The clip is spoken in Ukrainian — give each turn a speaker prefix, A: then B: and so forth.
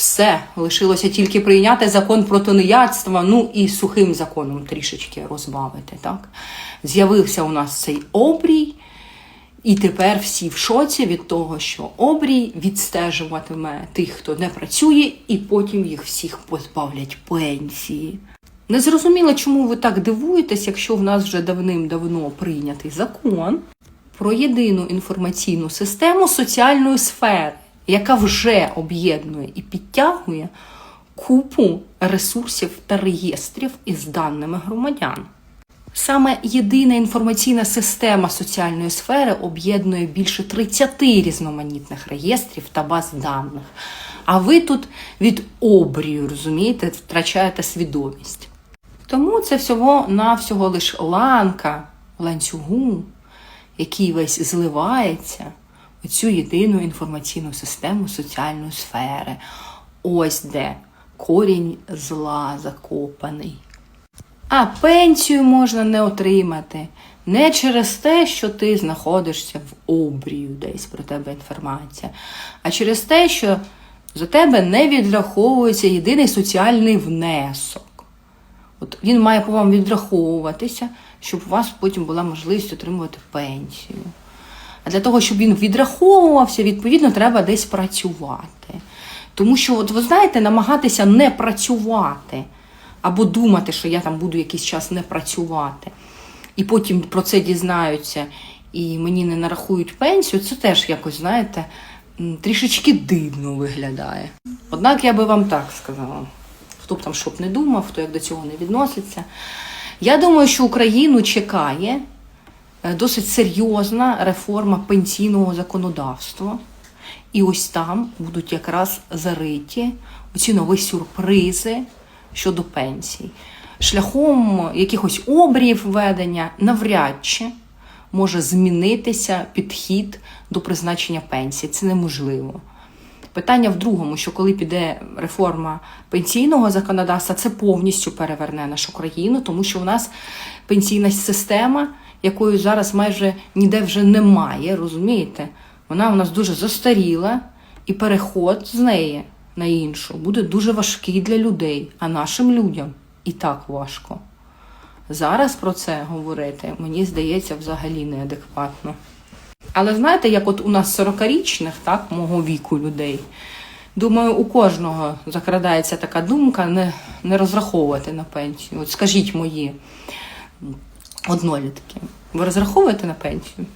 A: Все, лишилося тільки прийняти закон про тунеядство, ну і сухим законом трішечки розбавити. Так? З'явився у нас цей обрій, і тепер всі в шоці від того, що обрій відстежуватиме тих, хто не працює, і потім їх всіх позбавлять пенсії. Не зрозуміло, чому ви так дивуєтесь, якщо в нас вже давним-давно прийнятий закон про єдину інформаційну систему соціальної сфери, яка вже об'єднує і підтягує купу ресурсів та реєстрів із даними громадян. Саме єдина інформаційна система соціальної сфери об'єднує більше 30 різноманітних реєстрів та баз даних. А ви тут від обрію, розумієте, втрачаєте свідомість. Тому це всього навсього лише ланка ланцюгу, який весь зливається цю єдину інформаційну систему соціальної сфери. Ось де корінь зла закопаний. А пенсію можна не отримати не через те, що ти знаходишся в обрію, десь про тебе інформація, а через те, що за тебе не відраховується єдиний соціальний внесок. От він має по вам відраховуватися, щоб у вас потім була можливість отримувати пенсію. А для того, щоб він відраховувався, відповідно, треба десь працювати. Тому що, от ви знаєте, намагатися не працювати або думати, що я там буду якийсь час не працювати, і потім про це дізнаються, і мені не нарахують пенсію, це теж якось, знаєте, трішечки дивно виглядає. Однак я би вам так сказала хто б там що не думав, хто як до цього не відноситься. Я думаю, що Україну чекає досить серйозна реформа пенсійного законодавства. І ось там будуть якраз зариті оці нові сюрпризи щодо пенсій. Шляхом якихось обріїв ведення навряд чи може змінитися підхід до призначення пенсії. Це неможливо. Питання в другому, що коли піде реформа пенсійного законодавства, це повністю переверне нашу країну, тому що у нас пенсійна система, якої зараз майже ніде вже немає, розумієте? Вона у нас дуже застаріла, і переход з неї на іншу буде дуже важкий для людей, а нашим людям і так важко. Зараз про це говорити, мені здається, взагалі неадекватно. Але знаєте, як от у нас 40-річних, так, мого віку людей, думаю, у кожного закрадається така думка не, не розраховувати на пенсію. От скажіть мої однолітки, ви розраховуєте на пенсію?